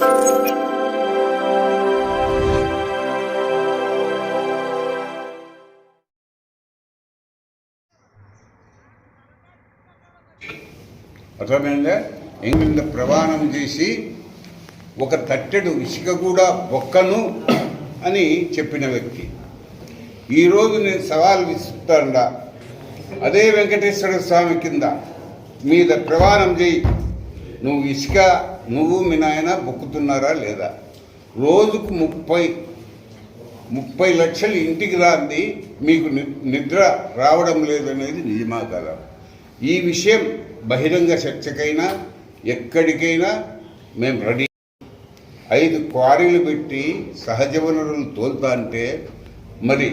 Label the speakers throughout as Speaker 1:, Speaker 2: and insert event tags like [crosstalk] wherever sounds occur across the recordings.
Speaker 1: అర్థమైందా? ఎంగిన ప్రవాణం చేసి ఒక తట్టెడు ఇసుక కూడా బొక్కను అని చెప్పిన వ్యక్తి. ఈరోజు నేను సవాల్ విసురుతాడా. అదే వెంకటేశ్వర స్వామి కింద మీద ప్రవాణం చేయి. నువ్వు ఇసుక నువ్వు మీ నాయన బొక్కుతున్నారా లేదా? రోజుకు ముప్పై ముప్పై లక్షలు ఇంటికి రాంది మీకు ని- నిద్ర రావడం లేదనేది నిజమా కదా? ఈ విషయం బహిరంగ చర్చకైనా ఎక్కడికైనా మేము రెడీ. ఐదు క్వారీలు పెట్టి సహజ వనరులు తోలుతా అంటే మరి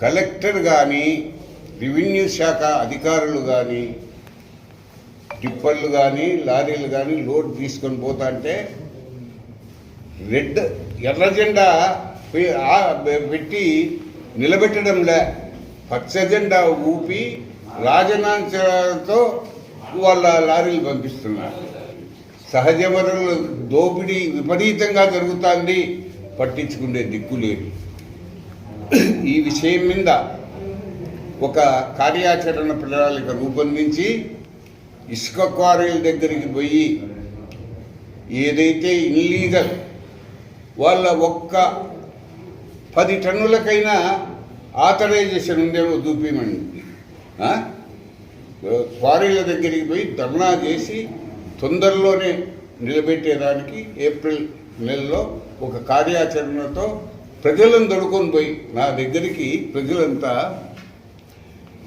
Speaker 1: కలెక్టర్ కానీ రెవెన్యూ శాఖ అధికారులు కానీ టిప్పర్లు కానీ లారీలు కానీ లోడ్ తీసుకొని పోతా అంటే రెడ్ ఎర్ర జెండా పెట్టి నిలబెట్టడం లే పెట్టి నిలబెట్టడంలే. పచ్చ జెండా ఊపి రాజనాంశాలతో వాళ్ళ లారీలు పంపిస్తున్నారు. సహజ వనరుల దోపిడీ విపరీతంగా జరుగుతుంది. పట్టించుకునే దిక్కు లేదు. ఈ విషయం మీద ఒక కార్యాచరణ ప్రణాళిక రూపొందించి ఇసుక క్వారీల దగ్గరికి పోయి ఏదైతే ఇన్లీగల్ వాళ్ళ ఒక్క పది టన్నులకైనా ఆథరైజేషన్ ఉందేమో చూపించండి క్వారీల దగ్గరికి పోయి ధర్నా చేసి తొందరలోనే నిలబెట్టేదానికి ఏప్రిల్ నెలలో ఒక కార్యాచరణతో ప్రజలను దొడుకొని పోయి నా దగ్గరికి ప్రజలంతా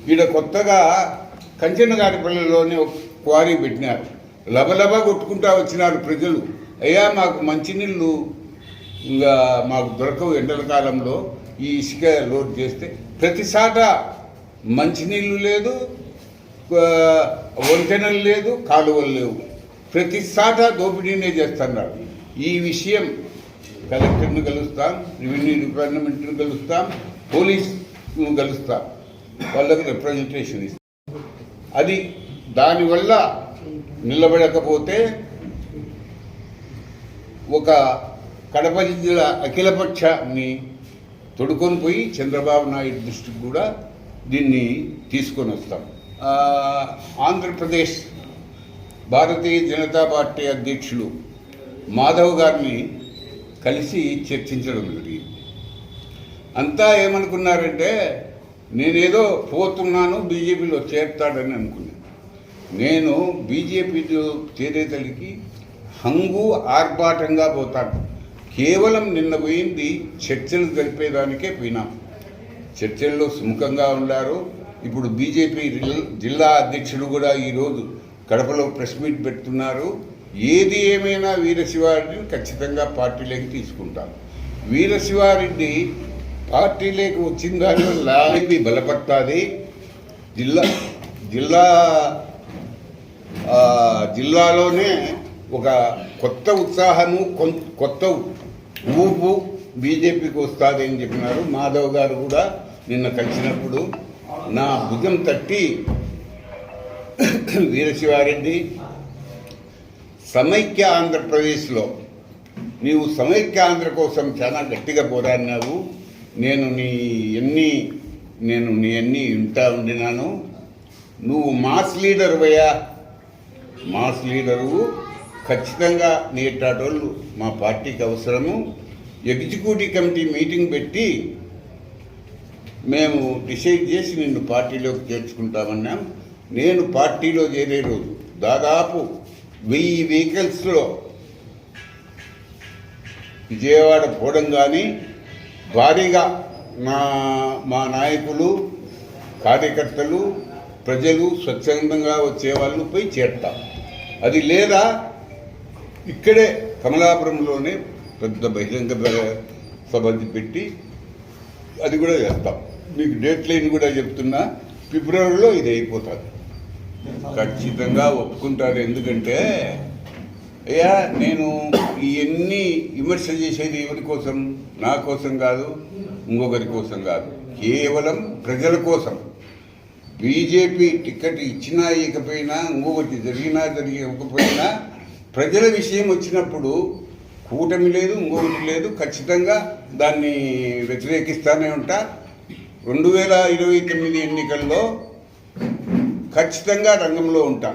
Speaker 1: ఈడ కొత్తగా కంచనగారిపల్లిలోనే ఒక క్వారీ పెట్టినారు. లబలబ కొట్టుకుంటా వచ్చినారు ప్రజలు. అయ్యా మాకు మంచినీళ్ళు ఇంకా మాకు దొరకవు ఎండల కాలంలో. ఈ ఇసుక లోడ్ చేస్తే ప్రతి సాట మంచినీళ్ళు లేదు వంతెనలు లేదు కాలువలు లేవు. ప్రతి సాట దోపిడీనే చేస్తున్నారు. ఈ విషయం కలెక్టర్ను కలుస్తాం రెవెన్యూ డిపార్ట్మెంట్ను కలుస్తాం పోలీస్ను కలుస్తాం. వాళ్ళకి రిప్రజెంటేషన్ ఇస్తాం. అది దానివల్ల నిలబడకపోతే ఒక కడప జిల్లా అఖిలపక్షాన్ని తొడుకొని పోయి చంద్రబాబు నాయుడు దృష్టికి కూడా దీన్ని తీసుకొని వస్తాం. ఆంధ్రప్రదేశ్ భారతీయ జనతా పార్టీ అధ్యక్షులు మాధవ్ గారిని కలిసి చర్చించడం జరిగింది. అంతా ఏమనుకున్నారంటే నేనేదో పోతున్నాను బీజేపీలో చేరుతాడని అనుకున్నాను. నేను బీజేపీలో చేరేతలికి హంగు ఆర్భాటంగా పోతాను. కేవలం నిన్న పోయింది చర్చలు జరిపేదానికే పోయినాం. చర్చల్లో సుముఖంగా ఉన్నారు ఇప్పుడు బీజేపీ జిల్- జిల్లా అధ్యక్షుడు కూడా ఈరోజు కడపలో ప్రెస్ మీట్ పెడుతున్నారు. ఏది ఏమైనా వీరశివారెడ్డిని ఖచ్చితంగా పార్టీలోకి తీసుకుంటాం. వీరశివారెడ్డి పార్టీలోకి వచ్చిన దానివల్ల ఇది బలపడుతుంది. జిల్లా జిల్లా జిల్లాలోనే ఒక కొత్త ఉత్సాహము కొత్త ఊపు బీజేపీకి వస్తుంది అని చెప్పినారు. మాధవ్ గారు కూడా నిన్న కలిసినప్పుడు నా భుజం తట్టి [coughs] వీరశివారెడ్డి సమైక్య ఆంధ్రప్రదేశ్లో నీవు సమైక్య ఆంధ్ర కోసం చాలా గట్టిగా పోరాడినావు. నేను నీ ఎన్ని నేను నీ అన్నీ వింటా ఉండినాను నువ్వు మాస్ లీడర్ పోయా మాస్ లీడరు ఖచ్చితంగా నేటాటోళ్ళు మా పార్టీకి అవసరము. ఎగ్జిక్యూటివ్ కమిటీ మీటింగ్ పెట్టి మేము డిసైడ్ చేసి నిన్ను పార్టీలోకి చేర్చుకుంటామన్నాం. నేను పార్టీలో చేరే రోజు దాదాపు వెయ్యి వెహికల్స్లో విజయవాడ పోవడం కానీ భారీగా నా మా నాయకులు కార్యకర్తలు ప్రజలు స్వచ్ఛందంగా వచ్చేవాళ్ళు పోయి చేరుతాం. అది లేదా? ఇక్కడే కమలాపురంలోనే పెద్ద బహిరంగ సభ పెట్టి అది కూడా చేస్తాం. మీకు డేట్ లైన్ కూడా చెప్తున్నా ఫిబ్రవరిలో ఇది అయిపోతుంది. ఖచ్చితంగా ఒప్పుకుంటారు. ఎందుకంటే అయ్యా నేను ఇవన్నీ విమర్శ చేసేది ఎవరి కోసం? నా కోసం కాదు ఇంకొకరి కోసం కాదు. కేవలం ప్రజల కోసం. బీజేపీ టికెట్ ఇచ్చినా ఇకపోయినా ఇంకొకటి జరిగినా జరిగకపోయినా ప్రజల విషయం వచ్చినప్పుడు కూటమి లేదు ఇంకొకటి లేదు ఖచ్చితంగా దాన్ని వ్యతిరేకిస్తానే ఉంటా. రెండు వేల ఇరవై తొమ్మిది ఎన్నికల్లో ఖచ్చితంగా రంగంలో ఉంటా.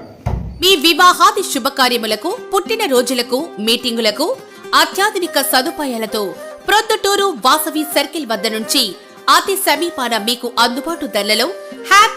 Speaker 2: మీ వివాహాది శుభకార్యములకు పుట్టిన రోజులకు మీటింగులకు అత్యాధునిక సదుపాయాలతో ప్రొద్దుటూరు వాసవి సర్కిల్ వద్ద నుంచి అతి సమీపాన మీకు అందుబాటు ధరలలో happy